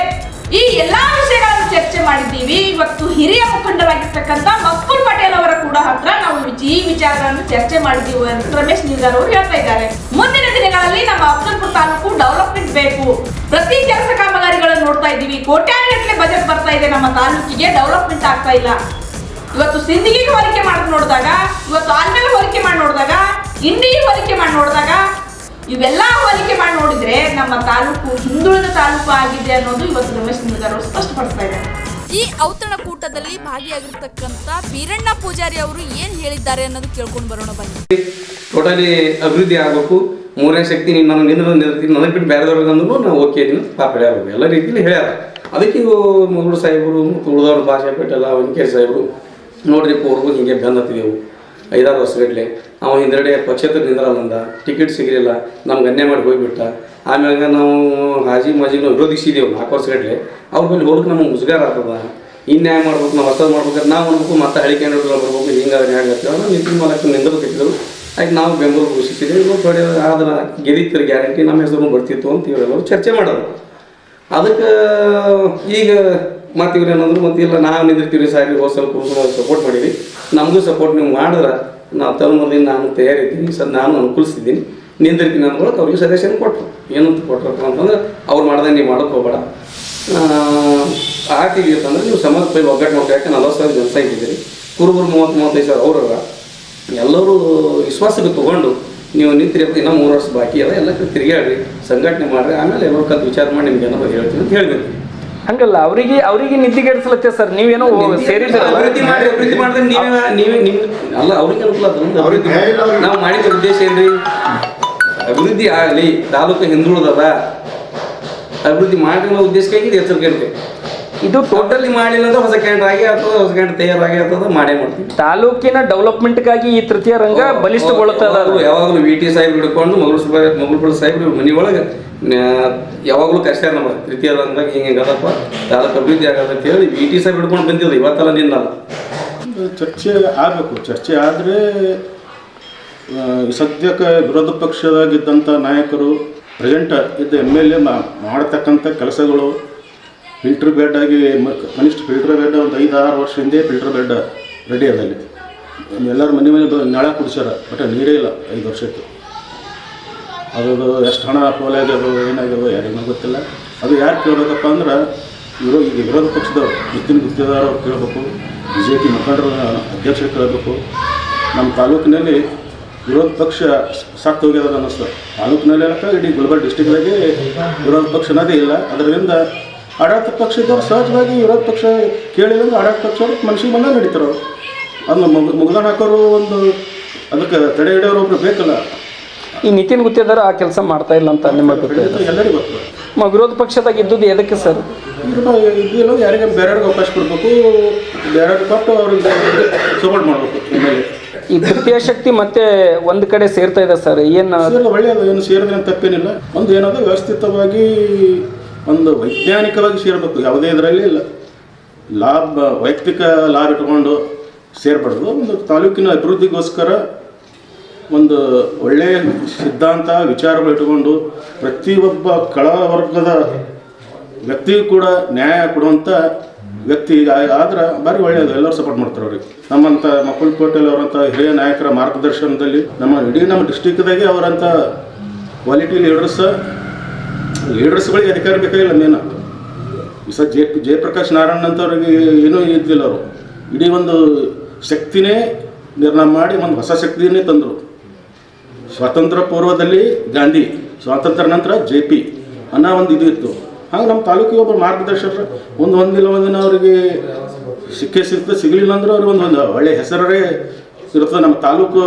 ಈ ಎಲ್ಲಾ ವಿಷಯಗಳನ್ನು ಚರ್ಚೆ ಮಾಡಿದ್ದೀವಿ. ಇವತ್ತು ಹಿರಿಯ ಮುಖಂಡರಾಗಿರ್ತಕ್ಕಂಥ ಮಕ್ಕಳು ಪಟೇಲ್ ಅವರ ಕೂಡ ಹತ್ರ ನಾವು ಈ ವಿಚಾರಗಳನ್ನು ಚರ್ಚೆ ಮಾಡಿದ್ದೀವಿ ಅಂತ ರಮೇಶ್ ನಿಲ್ಗಾರ್ ಅವರು ಹೇಳ್ತಾ ಇದ್ದಾರೆ. ಮುಂದಿನ ದಿನಗಳಲ್ಲಿ ನಮ್ಮ ಅಫ್ಜಲ್ಪುರ ತಾಲೂಕು ಡೆವಲಪ್ಮೆಂಟ್ ಬೇಕು. ಪ್ರತಿ ಕೆಲಸ ಕಾಮಗಾರಿಗಳನ್ನು ನೋಡ್ತಾ ಇದ್ದೀವಿ. ಕೋಟ್ಯಾಗಟ್ಟಲೆ ಬಜೆಟ್ ಬರ್ತಾ ಇದೆ. ನಮ್ಮ ತಾಲೂಕಿಗೆ ಡೆವಲಪ್ಮೆಂಟ್ ಆಗ್ತಾ ಇಲ್ಲ. ಇವತ್ತು ಸಿಂಧಿಗೆ ಹೋಲಿಕೆ ಮಾಡಿ ನೋಡಿದಾಗ, ಇವತ್ತು ಆಲ್ಮೇಲೆ ಹೋಲಿಕೆ ಮಾಡಿ ನೋಡಿದಾಗ ಇಂಡಿಗೆ ಹೋಲಿಕೆ ಮಾಡಿ ನೋಡಿದಾಗ ಇವೆಲ್ಲ ಹೋಲಿಕೆ ಮಾಡಿ ನೋಡಿದ್ರೆ ನಮ್ಮ ತಾಲೂಕು ಹಿಂದುಳಿದ ತಾಲೂಕು ಆಗಿದೆ ಅನ್ನೋದು ಇವತ್ತು ರಮೇಶ್ ಅವರು ಸ್ಪಷ್ಟಪಡಿಸ್ತಾ ಇದ್ದಾರೆ. ಈ ಔತಣಕೂಟದಲ್ಲಿ ಭಾಗಿಯಾಗಿರ್ತಕ್ಕಂಥ ಬೀರಣ್ಣ ಪೂಜಾರಿ ಅವರು ಏನ್ ಹೇಳಿದ್ದಾರೆ ಅನ್ನೋದು ಕೇಳ್ಕೊಂಡು ಬರೋಣ ಬನ್ನಿ. ಟೋಟಲಿ ಅಭಿವೃದ್ಧಿ ಆಗಬೇಕು. ಮೂರನೇ ಶಕ್ತಿ ನೀನು ನನಗೆ ನಿಂದ್ರೆ ನಿಲ್ತೀನಿ ನನಗೆ ಬಿಟ್ಟು ಬೇರೆದವ್ರಿಗೆ ಅಂದ್ರೂ ನಾವು ಓಕೆ ಇದೀನಿ ಪಾಪ ಹೇಳ್ಯಾರ ಎಲ್ಲ ರೀತಿಯಲ್ಲಿ ಹೇಳ್ಯಾರ. ಅದಕ್ಕೆ ಇವು ಮಗಳು ಸಾಹೇಬರು ಮತ್ತು ಉಳಿದವ್ರ ಭಾಷೆ ಬಿಟ್ಟೆಲ್ಲ ವೆಂಕಟೇಶ್ ಸಾಹೇಬರು ನೋಡ್ರಿ ಪೂರ್ವ ಹಿಂಗೆ ಬೆನ್ನತ್ತಿದೆವು ಐದಾರು ವರ್ಷಗಟ್ಟಲೆ ಅವ ಹಿಂದ್ಗಡೆ ಪಕ್ಷೇತರ ಬಂದ ಟಿಕೆಟ್ ಸಿಗಲಿಲ್ಲ, ನಮ್ಗೆ ಅನ್ಯಾಯ ಮಾಡಿ ಹೋಗಿಬಿಟ್ಟ. ಆಮ್ಯಾಗ ನಾವು ಹಾಜಿ ಮಾಜಿನೂ ವಿರೋಧಿಸಿದೆವು ನಾಲ್ಕು ವರ್ಷಗಟ್ಟಲೆ ಅವ್ರ ಮೇಲೆ ಹೋಗಕ್ಕೆ ನಮಗೆ ಮುಜುಗಾರ ಆಗ್ತದ. ಇನ್ಯಾಯ ಮಾಡ್ಬೇಕು, ನಾವು ಹೊಸದು ಮಾಡ್ಬೇಕಾದ್ರೆ ನಾವು ಅನ್ಬೇಕು, ಮತ್ತೆ ಹಳಿಕೆ ಬರ್ಬೇಕು ಅದನ್ನ ಹೇಗೆ ನಾವು ನಿಂತಿನ ಮೂಲಕ ನಿಂದಿರ್ಬೇಕಿದ್ರು ಆಯ್ತು ನಾವು ಘೋಷಿಸಿದ್ದೇವೆ ಇವಾಗ ಥೋಡೆ ಆದ್ರೆ ಗೆದಿತ್ತರ ಗ್ಯಾರಂಟಿ ನಮ್ಮ ಹೆಸರು ಬರ್ತಿತ್ತು ಅಂತ ಇವರೆಲ್ಲರೂ ಚರ್ಚೆ ಮಾಡೋದು ಅದಕ್ಕೆ ಈಗ ಮತ್ತೆ ಇವ್ರು ಏನಂದ್ರು, ಮತ್ತೆ ಇಲ್ಲ, ನಾವು ನಿಂದಿರ್ತೀವಿ ಸಾರಿ ಹೋದ ಸಲ ಕುರುಸು ಸಪೋರ್ಟ್ ಮಾಡೀವಿ ನಮಗೂ ಸಪೋರ್ಟ್ ನೀವು ಮಾಡಿದ್ರೆ, ನಾವು ತಲೆಮರದಿಂದ ನಾನು ತಯಾರಿದ್ದೀನಿ, ಸರ್, ನಾನು ಅನುಕೂಲಿಸ್ತಿದ್ದೀನಿ ನಿಂದಿರ್ತೀನಿ ಅಂದ್ಕೊಳಕ್ಕೆ ಅವ್ರಿಗೆ ಸಜೆಷನ್ ಕೊಟ್ಟರು ಏನಂತ ಕೊಟ್ಟರಪ್ಪ ಅಂತಂದ್ರೆ, ಅವ್ರು ಮಾಡ್ದಂಗೆ ನೀವು ಮಾಡೋಕೆ ಹೋಗ್ಬೇಡ. ಆರ್ಟಿಗೆ ಅಂತಂದ್ರೆ ನೀವು ಸಮಾಜ ಪೈ ಒಗ್ಗಟ್ಟು ಮಾಡ್ಬೇಕು ಯಾಕೆ ನಲ್ವತ್ತು ಸಾವಿರ ಜನ ಇದ್ದೀರಿ ಕುರುಬರು ಮೂವತ್ತು ಮೂವತ್ತೈದು ಸಾವಿರ ಅವ್ರಲ್ಲ ಎಲ್ಲರೂ ವಿಶ್ವಾಸಕ್ಕೆ ತೊಗೊಂಡು, ನೀವು ನಿಂತಿರಿ, ಇನ್ನೂ ಮೂರು ವರ್ಷ ಬಾಕಿ ಅದ, ಎಲ್ಲ ತಿರುಗಾಡ್ರಿ ಸಂಘಟನೆ ಮಾಡಿರಿ, ಆಮೇಲೆ ಎಲ್ಲರೂ ಕಲ್ತು ವಿಚಾರ ಮಾಡಿ ನಿಮ್ಗೆ ಏನಾದ್ರು ಹೇಳ್ತೀನಿ ಅಂತ ಹೇಳ್ಬೇಕು. ಹಂಗಲ್ಲ ಅವರಿಗೆ ಅವರಿಗೆ ನಿದ್ದಿಗೆಡಿಸ್ಲತ್ತೆ ಸರ್ ನೀವೇನೋ ಸೇರಿದ್ರಲ್ಲ ಅಭಿವೃದ್ಧಿ ಮಾಡಿ ಅಭಿವೃದ್ಧಿ ಮಾಡಿದ್ರೆ ನೀವೇ ನೀವೇ ನಿಮ್ ಅಲ್ಲ ಅವ್ರಿಗೆ ಅನುಕೂಲ ಅದ ನಮ್ದು ಅಭಿವೃದ್ಧಿ ನಾವು ಮಾಡಿದ ಉದ್ದೇಶ ಏನ್ರಿ? ಅಭಿವೃದ್ಧಿ ಆಗಲಿ ತಾಲೂಕು ಹಿಂದುಳಿದದ ಅಭಿವೃದ್ಧಿ ಮಾಡಿರೋ ಉದ್ದೇಶಕ್ಕಾಗಿ ಹೆಸರು ಕೇಳ್ತೇವೆ ಇದು ಟೋಟಲಿ ಮಾಡಿಲ್ಲ ಅಂದ್ರೆ ಹೊಸ ಕ್ಯಾಂಡ್ ಆಗಿ ಅಥವಾ ಹೊಸ ಕ್ಯಾಂಡ್ ತಯಾರಾಗಿ ಅಥವಾ ಮಾಡೇ ಮಾಡ್ತೀವಿ. ತಾಲೂಕಿನ ಡೆವಲಪ್ಮೆಂಟ್ಗಾಗಿ ಈ ತೃತೀಯ ರಂಗ ಬಲಿಷ್ಠಗೊಳ್ಳುತ್ತದೆ ಯಾವಾಗಲೂ ವಿ ಟಿ ಸಾಹೇಬ್ ಹಿಡ್ಕೊಂಡು ಮಗಳು ಮಗಳು ಸಾಹೇಬ್ ಮನೆ ಒಳಗೆ ಯಾವಾಗಲೂ ಕಷ್ಟ ನಮ್ಮ ತೃತೀಯ ರಂಗದಾಗ ಹಿಂಗೆ ಹಿಂಗದಪ್ಪ ತಾಲೂಕು ಅಭಿವೃದ್ಧಿ ಆಗದ ಅಂತ ಹೇಳಿ ವಿ ಟಿ ಸಾಹೇಬ್ ಹಿಡ್ಕೊಂಡು ಬಂದಿದ್ದು ಇವತ್ತಲ್ಲ ನಿನ್ನಲ್ಲ ಚರ್ಚೆ ಆಗಬೇಕು. ಚರ್ಚೆ ಆದರೆ ಸದ್ಯಕ್ಕೆ ವಿರೋಧ ಪಕ್ಷದಾಗಿದ್ದಂಥ ನಾಯಕರು ಪ್ರೆಸೆಂಟ್ ಇದ್ದ ಎಂ ಎಲ್ ಎ ಮಾಡತಕ್ಕಂಥ ಕೆಲಸಗಳು ಫಿಲ್ಟರ್ ಬೆಡ್ ಆಗಿ ಕನಿಷ್ಠ ಫಿಲ್ಟರ್ ಬೆಡ್ ಒಂದು ಐದು ಆರು ವರ್ಷ ಹಿಂದೆ ಫಿಲ್ಟರ್ ಬೆಡ್ ರೆಡಿ ಅದಲ್ಲಿ ಎಲ್ಲರೂ ಮನೆ ಮನೆ ನಳ ಕುಡಿಸ್ಯಾರ, ಬಟ್ ನೀರೇ ಇಲ್ಲ ಐದು ವರ್ಷಕ್ಕೆ. ಅದು ಎಷ್ಟು ಹಣ ಪೋಲೆ ಆಗ್ಯದು ಏನಾಗ್ಯದೋ ಯಾರಿಗೂ ಗೊತ್ತಿಲ್ಲ. ಅದು ಯಾರು ಕೇಳಬೇಕಪ್ಪ ಅಂದ್ರೆ ಇವರು ಈಗ ವಿರೋಧ ಪಕ್ಷದವ್ರು ಗುತ್ತಿನ ಗುತ್ತಿದಾರ್ ಕೇಳಬೇಕು ಬಿ ಜೆ ಪಿ ಮುಖಂಡರ ಅಧ್ಯಕ್ಷರು ಕೇಳಬೇಕು. ನಮ್ಮ ತಾಲೂಕಿನಲ್ಲಿ ವಿರೋಧ ಪಕ್ಷ ಸತ್ತು ಹೋಗ್ಯದ ಅನ್ನಿಸ್ತದೆ ತಾಲೂಕಿನಲ್ಲಿ ಇಡೀ ಗುಲ್ಬರ್ಗ ಡಿಸ್ಟಿಕ್ದಾಗೆ ವಿರೋಧ ಪಕ್ಷ ಅನ್ನೋದೇ ಇಲ್ಲ. ಅದರಿಂದ ಆಡಳಿತ ಪಕ್ಷ ಇದ್ದವ್ರು ಸಹಜವಾಗಿ ವಿರೋಧ ಪಕ್ಷ ಕೇಳಿಲ್ಲ ಅಂದ್ರೆ ಆಡಳಿತ ಪಕ್ಷ ಮನುಷ್ಯ ಬಂದ ನಡೀತಾರೆ ಅದನ್ನ ಮುಗ್ ಮುಗ್ದಾಣ ಹಾಕೋರು ಒಂದು ಅದಕ್ಕೆ ತಡೆ ಹಿಡಿಯೋರು ಒಬ್ರು ಬೇಕಲ್ಲ. ಈ ನಿತಿನ್ ಗುತ್ತಿದ್ದಾರೆ ಆ ಕೆಲಸ ಮಾಡ್ತಾ ಇಲ್ಲ ಅಂತ ನಿಮ್ಮ ಖಂಡಿತ ಎಲ್ಲರಿಗೂ ಗೊತ್ತು. ಮ ವಿರೋಧ ಪಕ್ಷದಾಗ ಇದ್ದುದು ಎದಕ್ಕೆ ಸರ್? ಇದೆಲ್ಲ ಯಾರಿಗೆ ಬೇರೆಯವ್ರಿಗೆ ಅವಕಾಶ ಕೊಡಬೇಕು ಬೇರೆಯವ್ರಿಗೆ ಕೊಟ್ಟು ಅವ್ರಿಗೆ ಸಪೋರ್ಟ್ ಮಾಡಬೇಕು ಈ ತೃತೀಯ ಶಕ್ತಿ ಮತ್ತೆ ಒಂದು ಕಡೆ ಸೇರ್ತಾ ಇದೆ ಸರ್ ಏನು ಒಳ್ಳೆಯದು ಏನು ಸೇರಿದ್ರೆ ತಪ್ಪೇನಿಲ್ಲ. ಒಂದು ಏನಾದ್ರೂ ವ್ಯವಸ್ಥಿತವಾಗಿ ಒಂದು ವೈಜ್ಞಾನಿಕವಾಗಿ ಸೇರಬೇಕು, ಯಾವುದೇ ಇದರಲ್ಲಿ ಇಲ್ಲ. ಲಾಭ, ವೈಯಕ್ತಿಕ ಲಾಭ ಇಟ್ಕೊಂಡು ಸೇರ್ಬಾರ್ದು. ಒಂದು ತಾಲೂಕಿನ ಅಭಿವೃದ್ಧಿಗೋಸ್ಕರ ಒಂದು ಒಳ್ಳೆಯ ಸಿದ್ಧಾಂತ, ವಿಚಾರಗಳು ಇಟ್ಕೊಂಡು ಪ್ರತಿಯೊಬ್ಬ ಕಳವರ್ಗದ ವ್ಯಕ್ತಿಗೂ ಕೂಡ ನ್ಯಾಯ ಕೊಡುವಂಥ ವ್ಯಕ್ತಿ ಆದ್ರೆ ಭಾರಿ ಒಳ್ಳೆಯದು. ಎಲ್ಲರೂ ಸಪೋರ್ಟ್ ಮಾಡ್ತಾರೆ ಅವ್ರಿಗೆ. ನಮ್ಮಂಥ ಮಕ್ಕಳ ಪಟೇಲ್ ಅವರಂಥ ಹಿರಿಯ ನಾಯಕರ ಮಾರ್ಗದರ್ಶನದಲ್ಲಿ ನಮ್ಮ ಇಡೀ ನಮ್ಮ ಡಿಸ್ಟಿಕ್ದಾಗೆ ಅವರಂಥ ಕ್ವಾಲಿಟಿ ಲೀಡರ್ಸ್ ಲೀಡರ್ಸ್ಗಳಿಗೆ ಅಧಿಕಾರ ಬೇಕಾಗಿಲ್ಲ ಮೇನ. ಈ ಸರ್ ಜೆ ಜಯಪ್ರಕಾಶ್ ನಾರಾಯಣ್ ಅಂತವ್ರಿಗೆ ಏನೂ ಇದ್ದಿಲ್ಲ ಅವರು. ಇಡೀ ಒಂದು ಶಕ್ತಿನೇ ನಿರ್ಣಯ ಮಾಡಿ ಒಂದು ಹೊಸ ಶಕ್ತಿಯನ್ನೇ ತಂದರು. ಸ್ವಾತಂತ್ರ್ಯ ಪೂರ್ವದಲ್ಲಿ ಗಾಂಧಿ ಸ್ವಾತಂತ್ರ್ಯ ನಂತರ ಜೆ ಪಿ ಅನ್ನೋ ಒಂದು ಇದು ಇತ್ತು. ಹಾಗೆ ನಮ್ಮ ತಾಲೂಕಿಗೆ ಒಬ್ಬರು ಮಾರ್ಗದರ್ಶಕರು ಒಂದು ಒಂದಿಲ್ಲ ಒಂದಿನ ಅವರಿಗೆ ಸಿಕ್ಕೇ ಸಿಗ್ತದೆ ಸಿಗಲಿಲ್ಲ ಅಂದ್ರೆ ಅವ್ರಿಗೆ ಒಂದು ಒಂದು ಒಳ್ಳೆ ಹೆಸರೇ ಇರ್ತದೆ ನಮ್ಮ ತಾಲೂಕು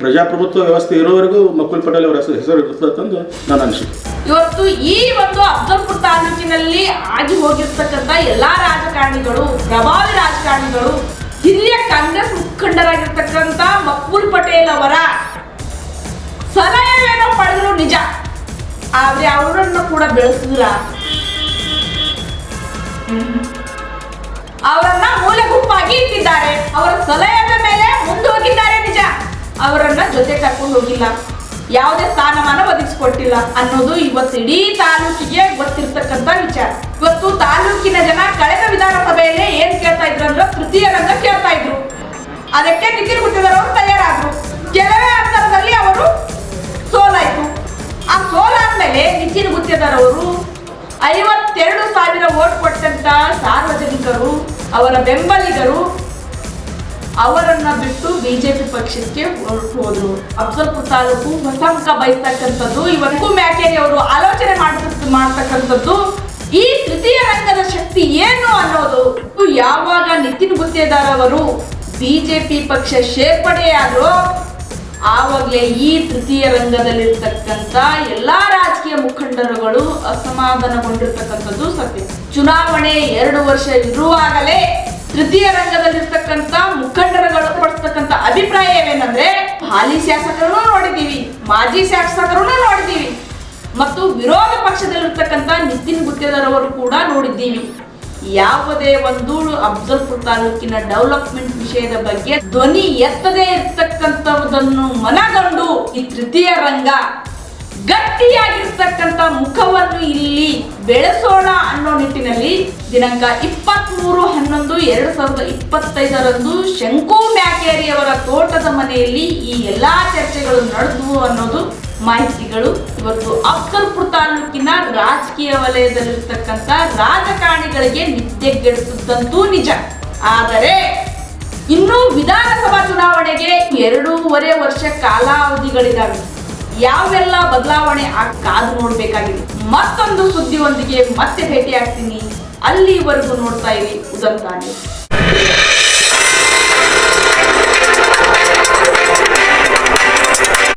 ಪ್ರಜಾಪ್ರಭುತ್ವ ವ್ಯವಸ್ಥೆ ಇರೋವರೆಗೂ ಮಕ್ಕಳು ಪಟೇಲ್ ಅವರ ಹೆಸರು ಇರ್ತದೆ ಅಂತಂದು ನನ್ನ ಅನಿಸಿಕೆ ಇವತ್ತು ಈ ಒಂದು ಅಫ್ಜಲ್ಪುರ್ ತಾಲೂಕಿನಲ್ಲಿ ಆಗಿ ಹೋಗಿರ್ತಕ್ಕಂಥ ಎಲ್ಲಾ ರಾಜಕಾರಣಿಗಳು, ಪ್ರಭಾವಿ ರಾಜಕಾರಣಿಗಳು, ಹಿರಿಯ ಕಾಂಗ್ರೆಸ್ ಮುಖಂಡರಾಗಿರ್ತಕ್ಕಂಥ ಮಕ್ಕಳ ಪಟೇಲ್ ಅವರ ಸಲಹೆಯನ್ನು ಪಡೆದ್ರು ನಿಜ. ಆದ್ರೆ ಅವರನ್ನು ಕೂಡ ಬೆಳೆಸಿದ್ರ? ಅವರನ್ನ ಮೂಲೆ ಗುಂಪಾಗಿ ಇಟ್ಟಿದ್ದಾರೆ. ಅವರ ಸಲಹೆಯ ಮೇಲೆ ಮುಂದೋಗಿದ್ದಾರೆ ನಿಜ. ಅವರನ್ನ ಜೊತೆ ಕರ್ಕೊಂಡು ಹೋಗಿಲ್ಲ. ಯಾವುದೇ ಸ್ಥಾನಮಾನ ಒದಗಿಸಿಕೊಟ್ಟಿಲ್ಲ ಅನ್ನೋದು ಇವತ್ತು ಇಡೀ ತಾಲೂಕಿಗೆ ಗೊತ್ತಿರ್ತಕ್ಕಂಥ ವಿಚಾರ. ಇವತ್ತು ತಾಲೂಕಿನ ಜನ ಕಳೆದ ವಿಧಾನಸಭೆಯಲ್ಲಿ ಏನ್ ಕೇಳ್ತಾ ಇದ್ರು ಅಂದ್ರೆ ತೃತೀಯ ರಂಗ ಕೇಳ್ತಾ ಇದ್ರು. ಅದಕ್ಕೆ ನಿತಿನ್ ಅವರು ತಯಾರಾದ್ರು. ಕೆಲವೇ ಅಂತರದಲ್ಲಿ ಅವರು ಸೋಲಾಯ್ತು. ಆ ಸೋಲಾದ್ಮೇಲೆ ನಿತಿನ್ ಗುತ್ತಿದಾರ್ ಅವರು ಐವತ್ತೆರಡು ಸಾವಿರ ಓಟ್ ಕೊಟ್ಟಂತ ಸಾರ್ವಜನಿಕರು ಅವರ ಬೆಂಬಲಿಗರು ಅವರನ್ನ ಬಿಟ್ಟು ಬಿಜೆಪಿ ಪಕ್ಷಕ್ಕೆ ಹೋದ್ರು. ಅಫ್ಜಲ್ಪುರ್ ತಾಲೂಕು ಹೊಸ ಮುಖ ಬಯಸ್ತಕ್ಕಂಥದ್ದು ಇವತ್ತು ಮ್ಯಾಕೇರಿ ಅವರು ಆಲೋಚನೆ ಮಾಡ್ತ ಮಾಡ್ತಕ್ಕಂಥದ್ದು, ಈ ತೃತೀಯ ರಂಗದ ಶಕ್ತಿ ಏನು ಅನ್ನೋದು ಯಾವಾಗ ನಿತಿನ್ ಗುತ್ತೇದಾರ್ ಅವರು ಬಿಜೆಪಿ ಪಕ್ಷ ಸೇರ್ಪಡೆಯಾದ್ರು, ಆವಾಗಲೇ ಈ ತೃತೀಯ ರಂಗದಲ್ಲಿರ್ತಕ್ಕಂಥ ಎಲ್ಲಾ ರಾಜಕೀಯ ಮುಖಂಡರುಗಳು ಅಸಮಾಧಾನಗೊಂಡಿರ್ತಕ್ಕಂಥದ್ದು ಸತ್ಯ. ಚುನಾವಣೆ ಎರಡು ವರ್ಷ ಇರುವಾಗಲೇ ತೃತೀಯ ರಂಗದಲ್ಲಿರ್ತಕ್ಕಂಥ ಮುಖಂಡರುಗಳು ಪಡಿಸ್ತಕ್ಕಂಥ ಅಭಿಪ್ರಾಯವೇನಂದ್ರೆ ಹಾಲಿ ಶಾಸಕರನ್ನು ನೋಡಿದ್ದೀವಿ, ಮಾಜಿ ಶಾಸಕರನ್ನು ನೋಡಿದ್ದೀವಿ, ಮತ್ತು ವಿರೋಧ ಪಕ್ಷದಲ್ಲಿರ್ತಕ್ಕಂಥ ನಿತಿನ್ ಗುತ್ತೇದಾರ್ ಕೂಡ ನೋಡಿದ್ದೀವಿ. ಯಾವುದೇ ಒಂದು ಅಫ್ಜಲ್ಪುರ್ ತಾಲೂಕಿನ ಡೆವಲಪ್ಮೆಂಟ್ ವಿಷಯದ ಬಗ್ಗೆ ಧ್ವನಿ ಎತ್ತದೇ ಇರ್ತಕ್ಕಂಥದನ್ನು ಮನಗಂಡು ಈ ತೃತೀಯ ರಂಗ ಗಟ್ಟಿಯಾಗಿರ್ತಕ್ಕಂಥ ಮುಖವನ್ನು ಇಲ್ಲಿ ಬೆಳೆಸೋಣ ಅನ್ನೋ ನಿಟ್ಟಿನಲ್ಲಿ ದಿನಾಂಕ ಇಪ್ಪತ್ತ್ಮೂರು ಹನ್ನೊಂದು ಎರಡು ಸಾವಿರದ ಇಪ್ಪತ್ತೈದರಂದು ಶಂಕು ಮ್ಯಾಕೇರಿಯವರ ತೋಟದ ಮನೆಯಲ್ಲಿ ಈ ಎಲ್ಲಾ ಚರ್ಚೆಗಳು ನಡೆದವು ಅನ್ನೋದು ಮಾಹಿತಿಗಳು. ಇವತ್ತು ಅಫ್ಜಲ್ಪುರ್ ತಾಲೂಕಿನ ರಾಜಕೀಯ ವಲಯದಲ್ಲಿರ್ತಕ್ಕಂಥ ರಾಜಕಾರಣಿಗಳಿಗೆ ನಿದ್ದೆಗೆಡಿಸಿದ್ದಂತೂ ನಿಜ. ಆದರೆ ಇನ್ನು ವಿಧಾನಸಭಾ ಚುನಾವಣೆಗೆ ಎರಡೂವರೆ ವರ್ಷ ಕಾಲಾವಧಿಗಳಿದಾವೆ. ಯಾವೆಲ್ಲ ಬದಲಾವಣೆ ಕಾದು ನೋಡ್ಬೇಕಾಗಿದೆ. ಮತ್ತೊಂದು ಸುದ್ದಿಯೊಂದಿಗೆ ಮತ್ತೆ ಭೇಟಿ ಆಗ್ತೀನಿ ಅಲ್ಲಿವರೆಗೂ ನೋಡ್ತಾ ಇರಿ ಉದಂತಾನೆ